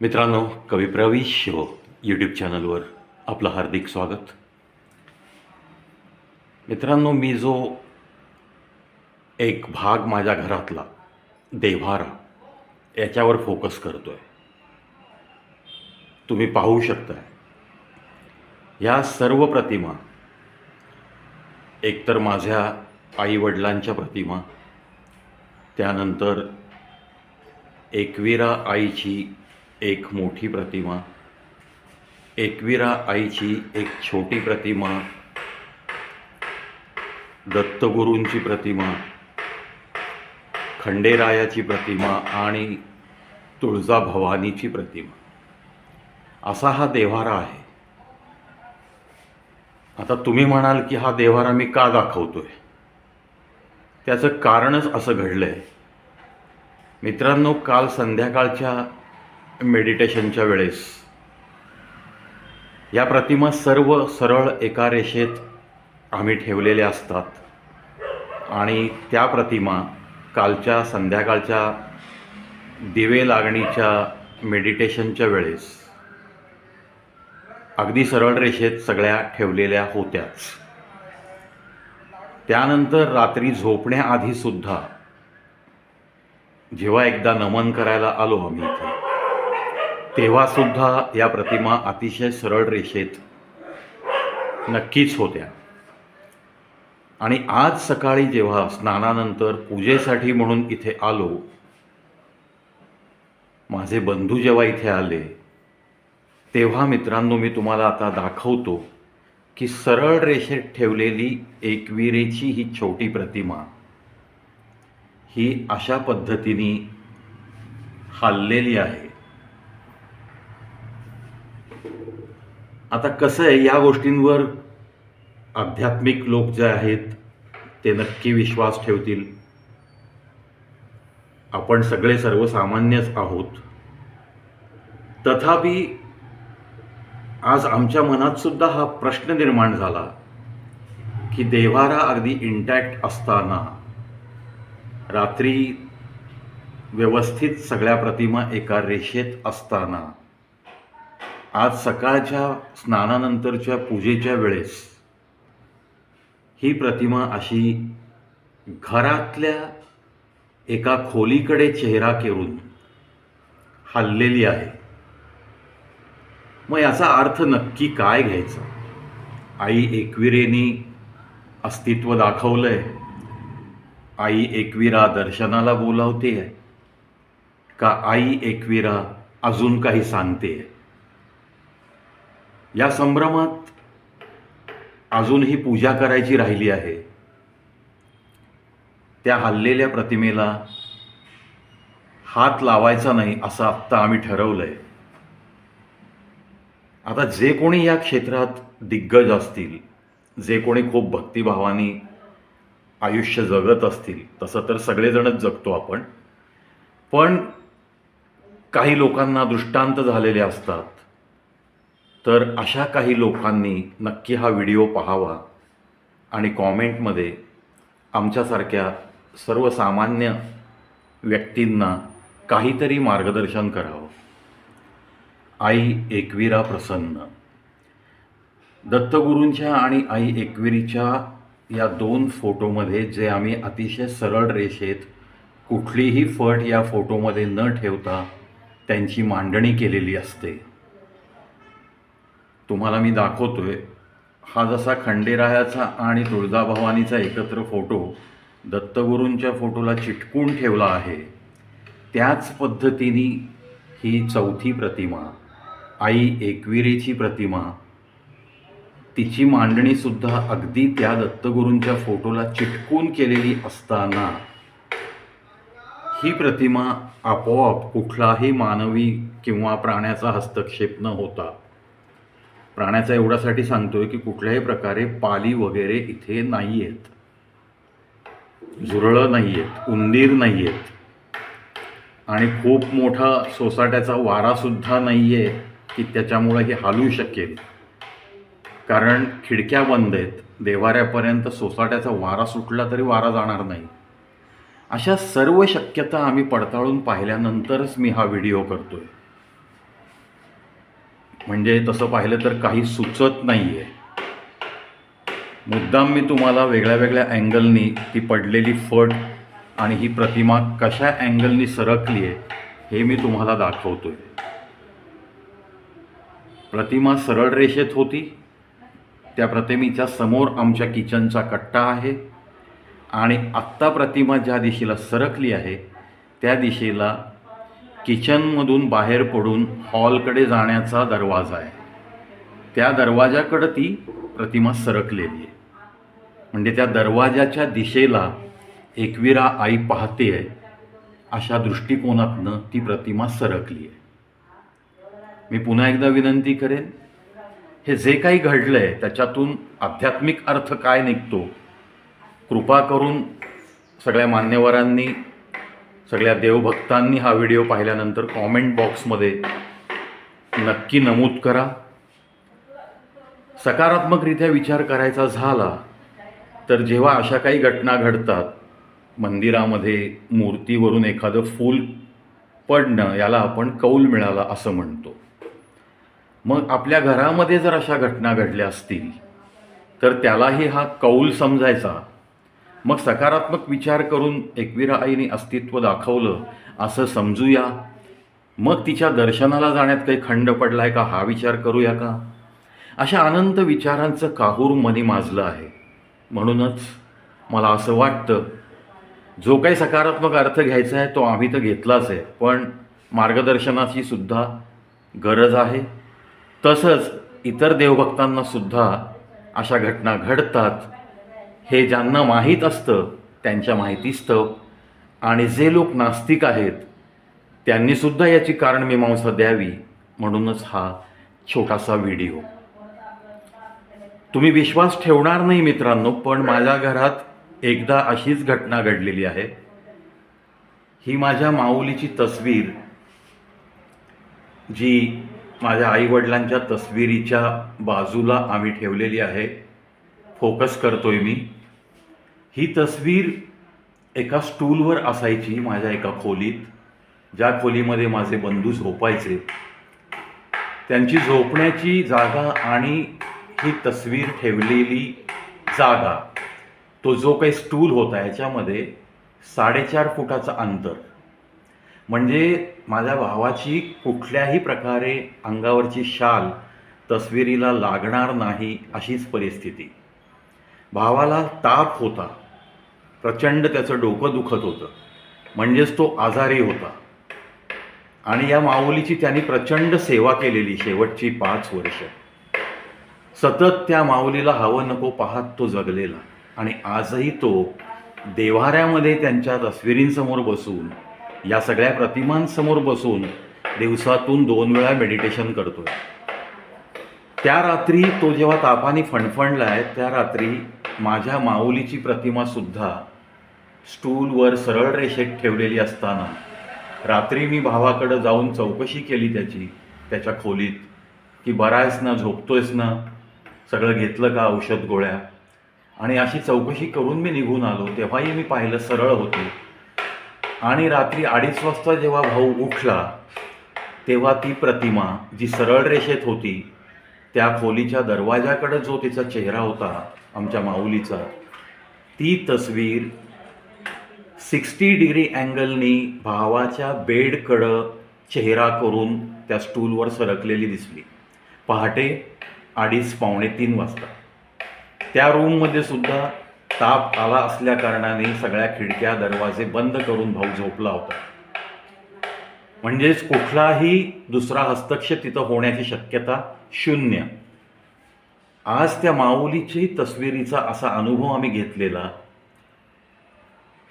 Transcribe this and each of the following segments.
मित्रांनो कवी प्रवेश शो यूट्यूब चॅनलवर आपलं हार्दिक स्वागत. मित्रांनो मी जो एक भाग माझ्या घरातला देव्हारा याच्यावर फोकस करतो आहे तुम्ही पाहू शकता ह्या सर्व प्रतिमा एकतर माझ्या आईवडिलांच्या प्रतिमा त्यानंतर एकविरा आईची एक मोठी प्रतिमा एकविरा आईची एक छोटी प्रतिमा दत्तगुरूंची प्रतिमा खंडेरायाची प्रतिमा आणि तुळजाभवानीची प्रतिमा. असा हा देव्हारा आहे. आता तुम्ही म्हणाल की हा देव्हारा मी का दाखवतोय? त्याचं कारणच असं घडलं आहे मित्रांनो काल संध्याकाळच्या मेडिटेशनच्या वेळेस. या प्रतिमा सर्व सरळ एका रेषेत आम्ही ठेवलेल्या असतात. आणि त्या प्रतिमा कालच्या संध्याकाळच्या दिवे लागणीच्या मेडिटेशनच्या वेळेस. अगदी सरळ रेषेत सगळ्या ठेवलेल्या होत्याच. त्यानंतर रात्री झोपण्याआधीसुद्धा जेव्हा एकदा नमन करायला आलो आम्ही इथे तेव्हासुद्धा या प्रतिमा अतिशय सरळ रेषेत नक्कीच होत्या. आणि आज सकाळी जेव्हा स्नानानंतर पूजेसाठी म्हणून इथे आलो माझे बंधू जेव्हा इथे आले तेव्हा मित्रांनो मी तुम्हाला आता दाखवतो की सरळ रेषेत ठेवलेली एकविरेची ही छोटी प्रतिमा ही अशा पद्धतीने हललेली आहे. आता कसं आहे या गोष्टींवर आध्यात्मिक लोक जे आहेत ते नक्की विश्वास ठेवतील. आपण सगळे सर्वसामान्यच आहोत. तथापि आज आमच्या मनात सुद्धा हा प्रश्न निर्माण झाला की देव्हारा अगदी इंटॅक्ट असताना रात्री व्यवस्थित सगळ्या प्रतिमा एका रेषेत असताना आज सकाळच्या स्नानानंतरच्या पूजेच्या वेळेस ही प्रतिमा अशी घरातल्या एका खोलीकडे चेहरा केरून हल्लेली आहे. मग याचा अर्थ नक्की काय घ्यायचा? आई एकविरेनी अस्तित्व दाखवलंय. आई एकविरा दर्शनाला बोलावते आहे का आई एकविरा अजून काही सांगते आहे या संभ्रमात अजूनही पूजा करायची राहिली आहे. त्या हल्लेल्या प्रतिमेला हात लावायचा नाही असं आत्ता आम्ही ठरवलंय. आता जे कोणी या क्षेत्रात दिग्गज असतील जे कोणी खूप भक्तिभावाने आयुष्य जगत असतील तसं तर सगळेजणच जगतो आपण. पण काही लोकांना दृष्टांत झालेले असतात. तर अशा काही लोकांनी नक्की हा व्हिडिओ पाहावा आणि कॉमेंटमध्ये आमच्यासारख्या सर्वसामान्य व्यक्तींना काहीतरी मार्गदर्शन करावं. आई एकविरा प्रसन्न. दत्तगुरूंच्या आणि आई एकविरीच्या या दोन फोटोमध्ये जे आम्ही अतिशय सरळ रेषेत कुठलीही फट या फोटोमध्ये न ठेवता त्यांची मांडणी केलेली असते. तुम्हाला मी दाखवतोय. हा जसा खंडेरायाचा आणि तुळजाभवानीचा एकत्र फोटो दत्तगुरूंच्या फोटोला चिटकून ठेवला आहे त्याच पद्धतीने ही चौथी प्रतिमा आई एकविरेची प्रतिमा तिची मांडणीसुद्धा अगदी त्या दत्तगुरूंच्या फोटोला चिटकून केलेली असताना ही प्रतिमा आपोआप कुठलाही मानवी किंवा प्राण्याचा हस्तक्षेप न होता प्राण्याचा एवढ्यासाठी सांगतोय की कुठल्याही प्रकारे पाली वगैरे इथे नाही आहेत झुरळं नाही आहेत उंदीर नाही आहेत आणि खूप मोठा सोसाट्याचा वारासुद्धा नाही आहे की त्याच्यामुळं हे हालू शकेल. कारण खिडक्या बंद आहेत. देवाऱ्यापर्यंत सोसाट्याचा वारा सुटला तरी वारा जाणार नाही. अशा सर्व शक्यता आम्ही पडताळून पाहिल्यानंतरच मी हा व्हिडिओ करतो आहे म्हणजे तसं पाहिलं तर काही सुचत नाही आहे मुद्दाम मी तुम्हाला वेगळ्या वेगळ्या अँगलनी ती पडलेली फट आणि ही प्रतिमा कशा अँगलनी सरकली आहे हे मी तुम्हाला दाखवतो आहे प्रतिमा सरळ रेषेत होती. त्या प्रतिमेच्या समोर आमच्या किचनचा कट्टा आहे आणि आत्ता प्रतिमा ज्या दिशेला सरकली आहे त्या दिशेला किचनमधून बाहेर पडून हॉलकडे जाण्याचा दरवाजा आहे. त्या दरवाजाकडं ती प्रतिमा सरकलेली आहे. म्हणजे त्या दरवाजाच्या दिशेला एकविरा आई पाहते आहे अशा दृष्टिकोनातनं ती प्रतिमा सरकली आहे. मी पुन्हा एकदा विनंती करेन हे जे काही घडलं आहे त्याच्यातून आध्यात्मिक अर्थ काय निघतो कृपा करून सगळ्या मान्यवरांनी सगळ्या देवभक्तांनी हा व्हिडिओ पाहिल्यानंतर कॉमेंट बॉक्समध्ये नक्की नमूद करा. सकारात्मकरित्या विचार करायचा झाला तर जेव्हा अशा काही घटना घडतात मंदिरामध्ये मूर्तीवरून एखादं फूल पडणं याला आपण कौल मिळाला असं म्हणतो. मग आपल्या घरामध्ये जर अशा घटना घडल्या असतील तर त्यालाही हा कौल समजायचा. मग सकारात्मक विचार करून एकविरा आईने अस्तित्व दाखवलं असं समजूया. मग तिच्या दर्शनाला जाण्यात काही खंड पडलाय का हा विचार करूया का? अशा अनंत विचारांचं काहूर मनी माजलं आहे. म्हणूनच मला असं वाटतं जो काही सकारात्मक अर्थ घ्यायचा आहे तो आम्ही तर घेतलाच आहे. पण मार्गदर्शनाची सुद्धा गरज आहे. तसंच इतर देवभक्तांना सुद्धा अशा घटना घडतात हे ज्यांना माहीत असतं त्यांच्या माहितीस्तव आणि जे लोक नास्तिक आहेत त्यांनीसुद्धा याची कारणमीमांसा द्यावी म्हणूनच हा छोटासा व्हिडिओ. तुम्ही विश्वास ठेवणार नाही मित्रांनो पण माझ्या घरात एकदा अशीच घटना घडलेली आहे. ही माझ्या माऊलीची तस्वीर जी माझ्या आईवडिलांच्या तस्विरीच्या बाजूला आम्ही ठेवलेली आहे. फोकस करतोय मी. ही तस्वीर एका स्टूलवर असायची माझ्या एका खोलीत. ज्या खोलीमध्ये माझे बंधू झोपायचे. त्यांची झोपण्याची जागा आणि ही तस्वीर ठेवलेली जागा तो जो काही स्टूल होता याच्यामध्ये साडेचार फुटाचं अंतर. म्हणजे माझ्या भावाची कुठल्याही प्रकारे अंगावरची शाल तस्विरीला लागणार नाही अशीच परिस्थिती. भावाला ताप होता. प्रचंड त्याचं डोकं दुखत होतं. म्हणजेच तो आजारी होता. आणि या माऊलीची त्यांनी प्रचंड सेवा केलेली शेवटची पाच वर्ष. सतत त्या माऊलीला हवं नको पाहत तो जगलेला. आणि आजही तो देवाऱ्यामध्ये त्यांच्या तस्विरींसमोर बसून या सगळ्या प्रतिमांसमोर बसून दिवसातून दोन वेळा मेडिटेशन करतोय. त्या रात्री तो जेव्हा तापाने फणफणला आहे त्या रात्री माझ्या माऊलीची प्रतिमासुद्धा स्टूलवर सरळ रेषेत ठेवलेली असताना रात्री मी भावाकडं जाऊन चौकशी केली त्याची त्याच्या खोलीत की बरा आहेस ना झोपतोयस ना सगळं घेतलं का औषध गोळ्या? आणि अशी चौकशी करून मी निघून आलो तेव्हाही मी पाहिलं सरळ होते. आणि रात्री अडीच वाजता जेव्हा भाऊ उठला तेव्हा ती प्रतिमा जी सरळ रेषेत होती त्या खोलीच्या दरवाजाकडं जो तिचा चेहरा होता आमच्या माऊलीचा. ती तस्वीर सिक्स्टी डिग्री अँगलनी भावाच्या बेडकडं चेहरा करून त्या स्टूलवर सरकलेली दिसली. पहाटे अडीच पावणे तीन वाजता. त्या रूममध्ये सुद्धा ताप आला असल्या कारणाने सगळ्या खिडक्या दरवाजे बंद करून भाऊ झोपला होता. म्हणजेच कुठलाही दुसरा हस्तक्षेप तिथं होण्याची शक्यता शून्य. आज त्या माऊलीची तस्विरीचा असा अनुभव आम्ही घेतलेला.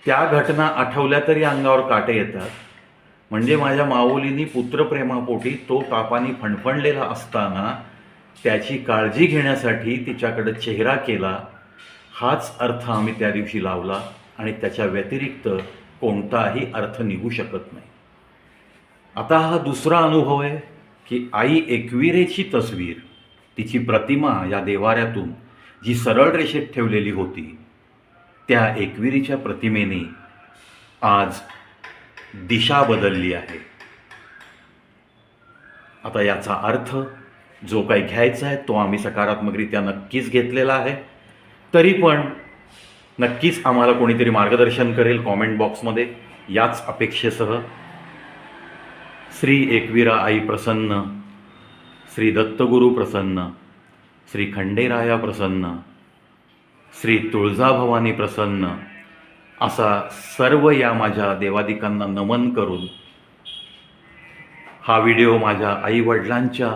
त्या घटना आठवल्या तरी अंगावर काटे येतात. म्हणजे माझ्या माऊलीनी पुत्रप्रेमापोटी तो तापाने फणफणलेला असताना त्याची काळजी घेण्यासाठी तिच्याकडे चेहरा केला. हाच अर्थ आम्ही त्या दिवशी लावला आणि त्याच्या व्यतिरिक्त कोणताही अर्थ निघू शकत नाही. आता हा दुसरा अनुभव आहे की आई एकविरेची तस्वीर तिची प्रतिमा या देवाऱ्यातून जी सरळ रेषेत ठेवलेली होती त्या एकविरीच्या प्रतिमेने आज दिशा बदलली आहे. आता याचा अर्थ जो काही घ्यायचा आहे तो आम्ही सकारात्मकरित्या नक्कीच घेतलेला आहे. तरी पण नक्कीच आम्हाला कोणीतरी मार्गदर्शन करेल कॉमेंट बॉक्समध्ये याच अपेक्षेसह श्री एकविरा आई प्रसन्न श्री दत्तगुरु प्रसन्न श्री खंडेराया प्रसन्न श्री तुळजाभवानी प्रसन्न असा सर्व या माझ्या देवादिकांना नमन करून हा व्हिडिओ माझ्या आईवडिलांच्या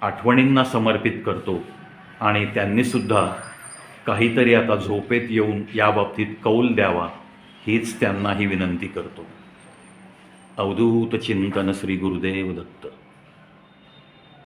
आठवणींना समर्पित करतो आणि त्यांनीसुद्धा काहीतरी आता झोपेत येऊन याबाबतीत कौल द्यावा हीच त्यांनाही विनंती करतो. अवधूत चिंतन श्री गुरुदेव दत्त.